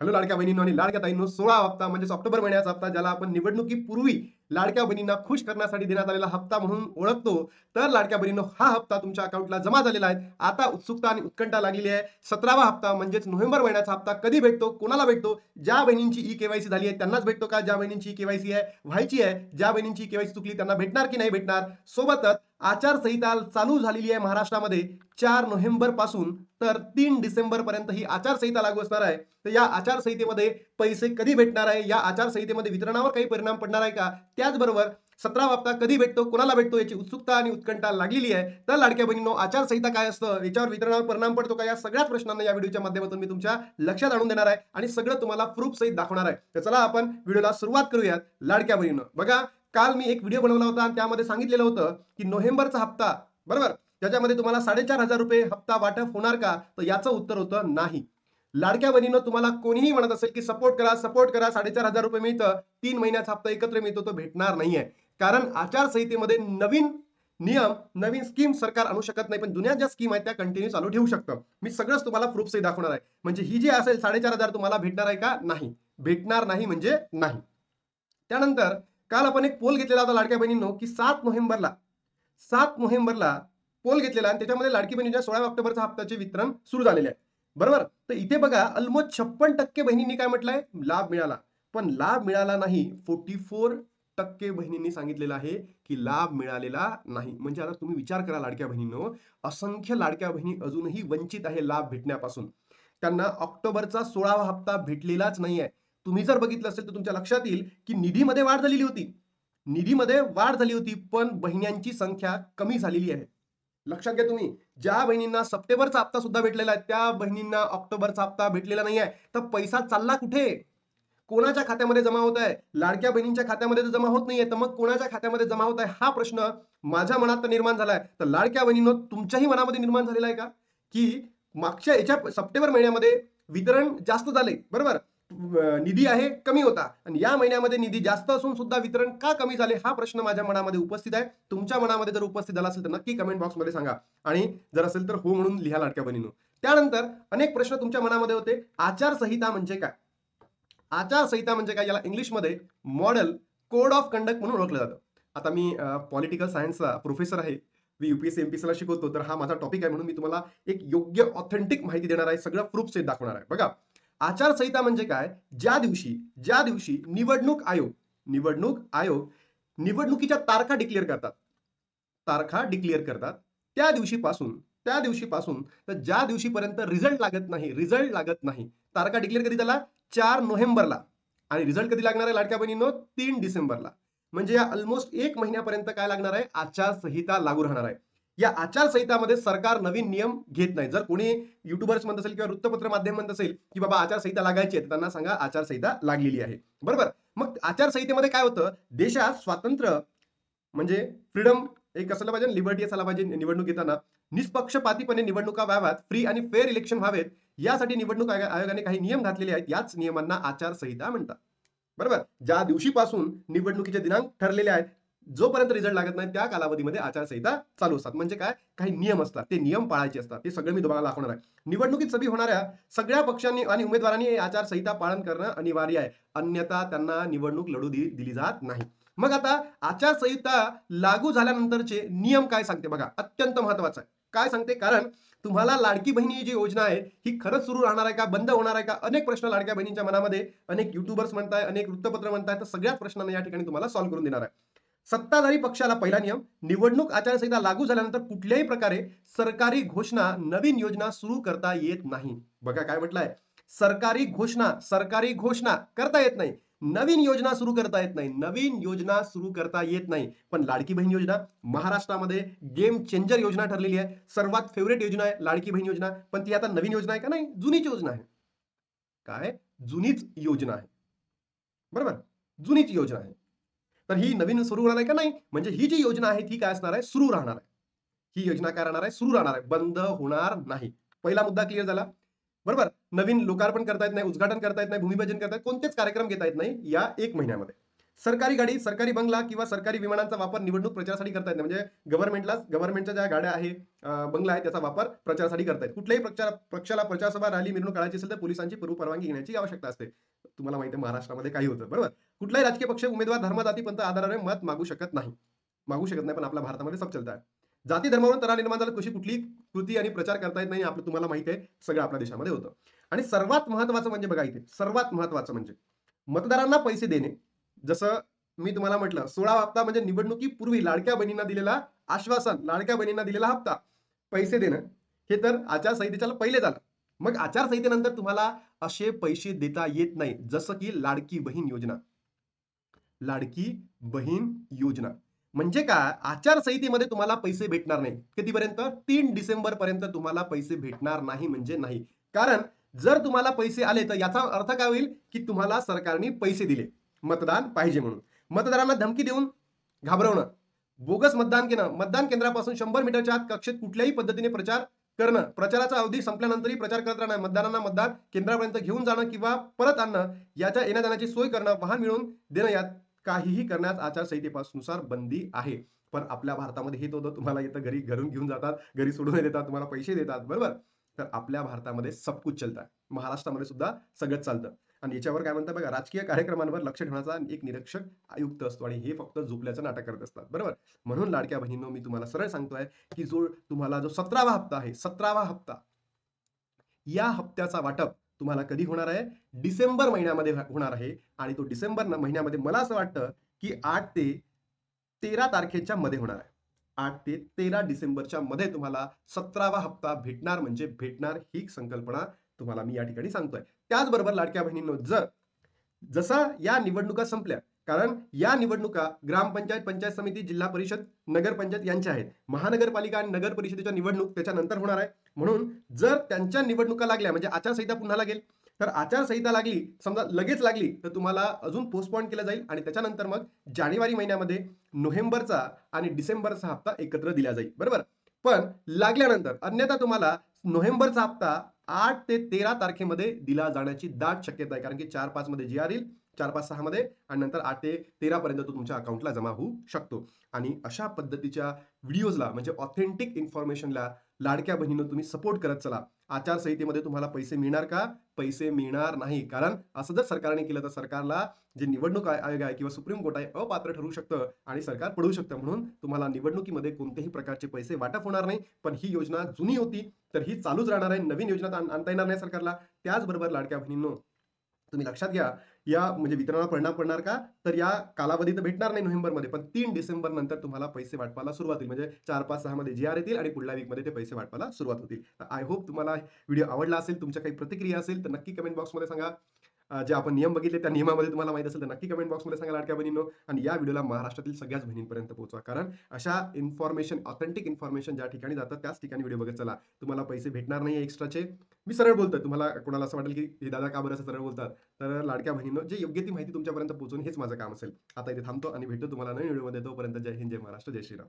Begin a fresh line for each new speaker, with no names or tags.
Hello लाडक्या बहिणींनो आणि लाडक्या ताईंनो सोळा हप्ता म्हणजे ऑक्टोबर महिन्याचा हप्ता ज्याला आपण निवडणुकीपूर्वी लाडक्या बहिणींना खुश करण्यासाठी देण्यात आलेला हप्ता म्हणून ओळखतो. तर लाडक्या बहिणींनो हा हप्ता तुमच्या अकाउंटला जमा झालेला आहे. आता उत्सुकता आणि उत्कंठा लागलेली आहे. सतरावा हप्ता म्हणजेच नोव्हेंबर महिन्याचा हप्ता कधी भेटतो कोणाला भेटतो? ज्या बहिणींची ई केवायसी झाली आहे त्यांनाच भेटतो का? ज्या बहिणींची केवायसी आहे व्हायची आहे ज्या बहिणींची केवायसी चुकली त्यांना भेटणार की नाही भेटणार? सोबतच आचारसंहिता चालू झालेली आहे महाराष्ट्रामध्ये चार नोव्हेंबरपासून. तर तीन डिसेंबर पर्यंत ही आचारसंहिता लागू असणार आहे. तर या आचारसंहितेमध्ये पैसे कधी भेटणार आहे? या आचारसंहितेमध्ये वितरणावर काही परिणाम पडणार आहे का? त्याचबरोबर सतरा हप्ता कधी भेटतो? कोणाला भेटतो? याची उत्सुकता आणि उत्कंठा लागलेली आहे. तर लाडक्या बहिणींनो आचारसंहिता काय असतं? याच्यावर वितरणावर परिणाम पडतो का? या सगळ्याच प्रश्नांना या व्हिडिओच्या माध्यमातून मी तुमच्या लक्षात आणून देणार आहे आणि सगळं तुम्हाला प्रूफ सहित दाखवणार आहे. तर चला आपण व्हिडिओला सुरुवात करूयात लाडक्या बहिणीनं. बघा काल मी एक व्हिडिओ बनवला होता आणि त्यामध्ये सांगितलेलं होतं की नोव्हेंबरचा हप्ता बरोबर? त्याच्यामध्ये तुम्हाला साडेचार हजार रुपये हप्ता वाटप होणार का? तर याचं उत्तर होतं नाही. लाडक्या बहिणीनं तुम्हाला कोणीही म्हणत असेल की सपोर्ट करा सपोर्ट करा साडेचार हजार रुपये मिळतं तीन महिन्याचा हप्ता एकत्र मिळतो तो भेटणार नाहीये. कारण आचारसंहितेमध्ये नवीन नियम नवीन स्कीम सरकार आणू शकत नाही पण जुन्या ज्या स्कीम आहेत त्या कंटिन्यू चालू ठेवू शकतं. मी सगळंच तुम्हाला प्रूफ सही दाखवणार आहे. म्हणजे ही जी असेल साडेचार हजार तुम्हाला भेटणार आहे का? नाही. भेटणार नाही म्हणजे नाही. त्यानंतर काल आपण एक पोल घेतलेला होता लाडक्या बहिणींनो की सात नोव्हेंबरला सात नोव्हेंबरला पोल घेतलेला आणि त्याच्यामध्ये लाडकी बहिणीच्या सोळा ऑक्टोबरचा हप्त्याचे वितरण सुरू झालेले आहे. बरोबर? तर इथे बघा ऑलमोस्ट छप्पन टक्के बहिणींनी काय म्हटलंय? लाभ मिळाला. पण लाभ मिळाला नाही फोर्टी फोर टक्के बहिणींनी सांगितलेलं आहे की लाभ मिळालेला नाही. म्हणजे आता तुम्ही विचार करा लाडक्या बहिणींनो असंख्य लाडक्या बहिणी अजूनही वंचित आहे लाभ भेटण्यापासून. त्यांना ऑक्टोबरचा सोळावा हप्ता भेटलेलाच नाही आहे तुम्ही जर बघितलं असेल तर तुमच्या लक्षात येईल की निधीमध्ये वाढ झालेली होती. निधीमध्ये वाढ झाली होती पण बहिण्यांची संख्या कमी झालेली आहे. लक्षात घ्या तुम्ही ज्या बहिणींना सप्टेंबरचा हप्ता सुद्धा भेटलेला आहे त्या बहिणींना ऑक्टोबरचा हप्ता भेटलेला नाही आहे तर पैसा चालला कुठे? कोणाच्या खात्यामध्ये जमा होत आहे? लाडक्या बहिणींच्या खात्यामध्ये तर जमा होत नाहीये. तर मग कोणाच्या खात्यामध्ये जमा होत आहे? हा प्रश्न माझ्या मनात तर निर्माण झालाय. तर लाडक्या बहिणींनो तुमच्याही मनामध्ये निर्माण झालेला आहे का? की मागच्या याच्या सप्टेंबर महिन्यामध्ये वितरण जास्त झाले बरोबर? निधी आहे कमी होता. आणि या महिन्यामध्ये निधी जास्त असून सुद्धा वितरण का कमी झाले हा प्रश्न माझ्या मनामध्ये उपस्थित आहे. तुमच्या मनामध्ये जर उपस्थित झाला असेल तर नक्की कमेंट बॉक्समध्ये सांगा. आणि जर असेल तर हो म्हणून लिहा लाटक्या बनीनो त्यानंतर अनेक प्रश्न तुमच्या मनामध्ये होते. आचारसंहिता म्हणजे काय? आचारसंहिता म्हणजे काय? याला इंग्लिशमध्ये मॉडेल कोड ऑफ कंडक्ट म्हणून ओळखलं जातं. आता मी पॉलिटिकल सायन्सचा प्रोफेसर आहे. मी युपीएससी एमपीसीला शिकवतो. तर हा माझा टॉपिक आहे म्हणून मी तुम्हाला एक योग्य ऑथेंटिक माहिती देणार आहे. सगळं प्रूफ सहित दाखवणार आहे. बघा. आचारसंहिता म्हणजे काय? ज्या दिवशी ज्या दिवशी निवडणूक आयोग निवडणूक आयोग निवडणुकीच्या तारखा डिक्लेअर करतात. तारखा डिक्लेअर करतात. त्या दिवशीपासून त्या दिवशीपासून तर ज्या दिवशीपर्यंत रिझल्ट लागत नाही रिझल्ट लागत नाही तारखा डिक्लेअर कधी झाला? चार नोव्हेंबरला. आणि रिझल्ट कधी लागणार आहे लाडक्या बहिणींनो? तीन डिसेंबरला. म्हणजे या ऑलमोस्ट एक महिन्यापर्यंत काय लागणार आहे? आचारसंहिता लागू राहणार आहे. या आचारसंहितामध्ये सरकार नवीन नियम घेत नाही. जर कोणी युट्यूबर्स म्हणत असेल किंवा वृत्तपत्र माध्यम म्हणत असेल की बाबा आचारसंहिता लागायची आहे त्यांना सांगा आचारसंहिता लागलेली आहे. बरोबर? मग आचारसंहितेमध्ये काय होतं? देशात स्वातंत्र्य म्हणजे फ्रीडम एक असायला पाहिजे लिबर्टी असायला पाहिजे निवडणूक घेताना निष्पक्षपातीपणे निवडणुका व्हाव्यात फ्री आणि फेअर इलेक्शन व्हावेत. यासाठी निवडणूक आयोगाने काही नियम घातलेले आहेत. याच नियमांना आचारसंहिता म्हणतात. बरोबर? ज्या दिवशीपासून निवडणुकीचे दिनांक ठरलेले आहेत जोपर्यंत रिझल्ट लागत नाही त्या कालावधीमध्ये आचारसंहिता चालू असतात. म्हणजे काय? काही नियम असतात. ते नियम पाळायचे असतात. ते सगळं मी तुम्हाला दाखवणार आहे. निवडणुकीत सभी होणाऱ्या सगळ्या पक्षांनी आणि उमेदवारांनी आचारसंहिता पालन करणं अनिवार्य आहे. अन्यथा त्यांना निवडणूक लढू दिली जात नाही. मग आता आचारसंहिता लागू झाल्यानंतरचे नियम काय सांगते बघा. अत्यंत महत्वाचं आहे. काय सांगते? कारण तुम्हाला लाडकी बहिणी ही जी योजना आहे ही खरंच सुरू राहणार आहे का? बंद होणार आहे का? अनेक प्रश्न लाडक्या बहिणींच्या मनामध्ये अनेक युट्यूबर्स म्हणताय अनेक वृत्तपत्र म्हणताय तर सगळ्याच प्रश्नांना या ठिकाणी तुम्हाला सॉल्व्ह करून देणार आहे. सत्ताधारी पक्षाला पहिला नियम निवडणूक आचारसंहिता लागू झाल्यानंतर कुठल्याही प्रकारे सरकारी घोषणा नवीन योजना सुरू करता येत नाही. बघा काय म्हटलंय. सरकारी घोषणा सरकारी घोषणा करता येत नाही. नवीन योजना सुरू करता येत नाही. नवीन योजना सुरू करता येत नाही. पण लाडकी बहीण योजना महाराष्ट्रामध्ये गेम चेंजर योजना ठरलेली आहे. सर्वात फेवरेट योजना आहे लाडकी बहीण योजना. पण ती आता नवीन योजना आहे का नाही? जुनीच योजना आहे. काय? जुनीच योजना आहे. बरोबर? जुनीच योजना आहे. तर ही नवीन सुरू होणार आहे का नाही? म्हणजे ही जी योजना आहे ती काय असणार आहे? सुरू राहणार आहे. ही योजना काय राहणार आहे? सुरू राहणार आहे. बंद होणार नाही. पहिला मुद्दा क्लिअर झाला. बरोबर? नवीन लोकार्पण करता येत नाही उद्घाटन करता येत नाही भूमिपूजन करता येत कोणतेच कार्यक्रम घेता येत नाही या एक महिन्यामध्ये. सरकारी गाडी सरकारी बंगला किंवा सरकारी विमानांचा वापर निवडणूक प्रचारासाठी करता येत नाही. म्हणजे गव्हर्नमेंटला गव्हर्नमेंटच्या ज्या गाड्या आहे बंगला आहे त्याचा वापर प्रचारासाठी करतायत कुठल्याही प्रचार पक्षाला प्रचारसभा रॅली मिरवणूक काढायची असेल तर पोलिसांची पूर्व परवानगी घेण्याची आवश्यकता असते. तुम्हाला माहिती आहे महाराष्ट्रामध्ये काही होतं. बरोबर? कुठलाही राजकीय पक्ष उमेदवार धर्म जाती पंथ आधाराने मत मागू शकत नाही. मागू शकत नाही पण आपल्या भारतामध्ये सब चलता जाती धर्मावरून तरा निर्माण झाला कशी कुठली कृती आणि प्रचार करता येत नाही आपलं तुम्हाला माहिती आहे सगळं आपल्या देशामध्ये होतं. आणि सर्वात महत्वाचं म्हणजे बघा इथे सर्वात महत्वाचं म्हणजे मतदारांना पैसे देणे. जसं मी तुम्हाला म्हटलं सोळा हप्ता म्हणजे निवडणुकीपूर्वी लाडक्या बहिणींना दिलेला आश्वासन लाडक्या बहिणींना दिलेला हप्ता पैसे देणं हे तर आचारसंहितेच्या पहिले झालं. मग आचारसंहितेनंतर तुम्हाला असे पैसे देता येत नाही जसं की लाडकी बहीण योजना. लाडकी बहीण योजना. म्हणजे काय? आचारसंहितेमध्ये तुम्हाला पैसे भेटणार नाही. कितीपर्यंत? तीन डिसेंबर पर्यंत तुम्हाला पैसे भेटणार नाही म्हणजे नाही. कारण जर तुम्हाला पैसे आले तर याचा अर्थ काय होईल? की तुम्हाला सरकारने पैसे दिले. मतदान पाहिजे म्हणून. मतदारांना धमकी देऊन घाबरवणं. बोगस मतदान केलं मतदान केंद्रापासून शंभर मीटरच्या आत कक्षेत कुठल्याही पद्धतीने प्रचार करणं. प्रचाराचा अवधी संपल्यानंतरही प्रचार करत राहणं. मतदारांना मतदान केंद्रापर्यंत घेऊन जाणं किंवा परत आणणं याच्या येण्या जाण्याची सोय करणं वाहन मिळवून देणं यात काहीही करण्यास आचारसंहितेपासून बंदी आहे. पण आपल्या भारतामध्ये हे होतं तुम्हाला इथं घरी घरून घेऊन जातात घरी सोडून देतात तुम्हाला पैसे देतात. बरोबर? तर आपल्या भारतामध्ये सबकुच चलतात महाराष्ट्रामध्ये सुद्धा सगळंच चालतं. आणि याच्यावर काय म्हणतात बघा राजकीय कार्यक्रमांवर लक्ष ठेवण्याचा एक निरीक्षक आयुक्त असतो आणि हे फक्त झोपल्याचं नाटक करत असतात. बरोबर? म्हणून लाडक्या बहिणींनो मी तुम्हाला सरळ सांगतोय की जो तुम्हाला जो सतरावा हप्ता आहे सतरावा हप्ता या हप्त्याचा वाटप तुम्हाला कधी होणार आहे? डिसेंबर महिन्यामध्ये होणार आहे. आणि तो डिसेंबर महिन्यामध्ये मला असं वाटतं की आठ ते तेरा तारखेच्या मध्ये होणार आहे. आठ ते तेरा डिसेंबरच्या मध्ये तुम्हाला सतरावा हप्ता भेटणार म्हणजे भेटणार ही संकल्पना तुम्हाला मी या ठिकाणी सांगतोय. त्याचबरोबर लाडक्या बहिणींनो जर जसा या निवडणुका संपल्या कारण या निवडणुका ग्रामपंचायत पंचायत समिती जिल्हा परिषद नगरपंचायत यांच्या आहेत. महानगरपालिका आणि नगर परिषदेच्या निवडणूक त्याच्यानंतर होणार आहे. म्हणून जर त्यांच्या निवडणुका लागल्या म्हणजे आचारसंहिता पुन्हा लागेल तर आचारसंहिता लागली समजा लगेच लागली तर तुम्हाला अजून पोस्टपॉन केलं जाईल आणि त्याच्यानंतर मग जानेवारी महिन्यामध्ये नोव्हेंबरचा आणि डिसेंबरचा हप्ता एकत्र दिला जाईल. बरोबर? पण लागल्यानंतर अन्यथा तुम्हाला नोव्हेंबरचा हप्ता आठ ते तेरा तारखेमध्ये दिला जाण्याची दाट शक्यता आहे. कारण की चार पाच मध्ये जी आर येईल चार पाच सहा मध्ये आणि नंतर आठ ते तेरा पर्यंत तो तुमच्या अकाउंटला जमा होऊ शकतो. आणि अशा पद्धतीच्या व्हिडिओजला म्हणजे ऑथेंटिक इन्फॉर्मेशनला लाडक्या बहिणीनं तुम्ही सपोर्ट करत चला. आचारसंहितेमध्ये तुम्हाला पैसे मिळणार का? पैसे मिळणार नाही. कारण असं जर सरकारने केलं तर सरकारला जे निवडणूक आयोग आहे किंवा सुप्रीम कोर्ट आहे अपात्र ठरू शकतं आणि सरकार पडू शकतं. म्हणून तुम्हाला निवडणुकीमध्ये कोणत्याही प्रकारचे पैसे वाटप होणार नाही. पण ही योजना जुनी होती तर ही चालूच राहणार आहे. नवीन योजना आणता येणार नाही सरकारला. त्याचबरोबर लाडक्या बहिणींनो तुम्ही लक्षात घ्या या म्हणजे वितरणावर परिणाम पडणार का? तर या कालावधी तर भेटणार नाही नोव्हेंबरमध्ये पण तीन डिसेंबर नंतर तुम्हाला पैसे वाटपाला सुरुवात होईल. म्हणजे चार पाच सहा मध्ये जी आर येतील आणि पुढल्या वीकमध्ये ते पैसे वाटपाला सुरुवात होतील. तर आय होप तुम्हाला व्हिडिओ आवडला असेल तुमच्या काही प्रतिक्रिया असेल तर नक्की कमेंट बॉक्समध्ये सांगा. जे आपण नियम बघितले त्या नियमामध्ये तुम्हाला माहीत असेल तर नक्की कमेंट बॉक्समध्ये सांगा लाडक्या बहिणींनो. आणि या व्हिडिओला महाराष्ट्रातील सगळ्याच बहिणींपर्यंत पोहोचवा. कारण अशा इन्फॉर्मेशन ऑथेंटिक इन्फॉर्मेशन ज्या ठिकाणी जातात त्याच ठिकाणी व्हिडिओ बघत चला. तुम्हाला पैसे भेटणार नाही एक्स्ट्राचे मी सरळ बोलतोय. तुम्हाला कोणाला असं वाटेल की हे दादा का बरं असं सरळ बोलतात? तर लाडक्या बहिणींनो जे योग्य ती माहिती तुमच्यापर्यंत पोहोचून हेच माझं काम असेल. आता इथे थांबतो आणि भेटतो तुम्हाला नवीन व्हिडिओमध्ये तोपर्यंत जय हिंद जय महाराष्ट्र जय श्रीराम.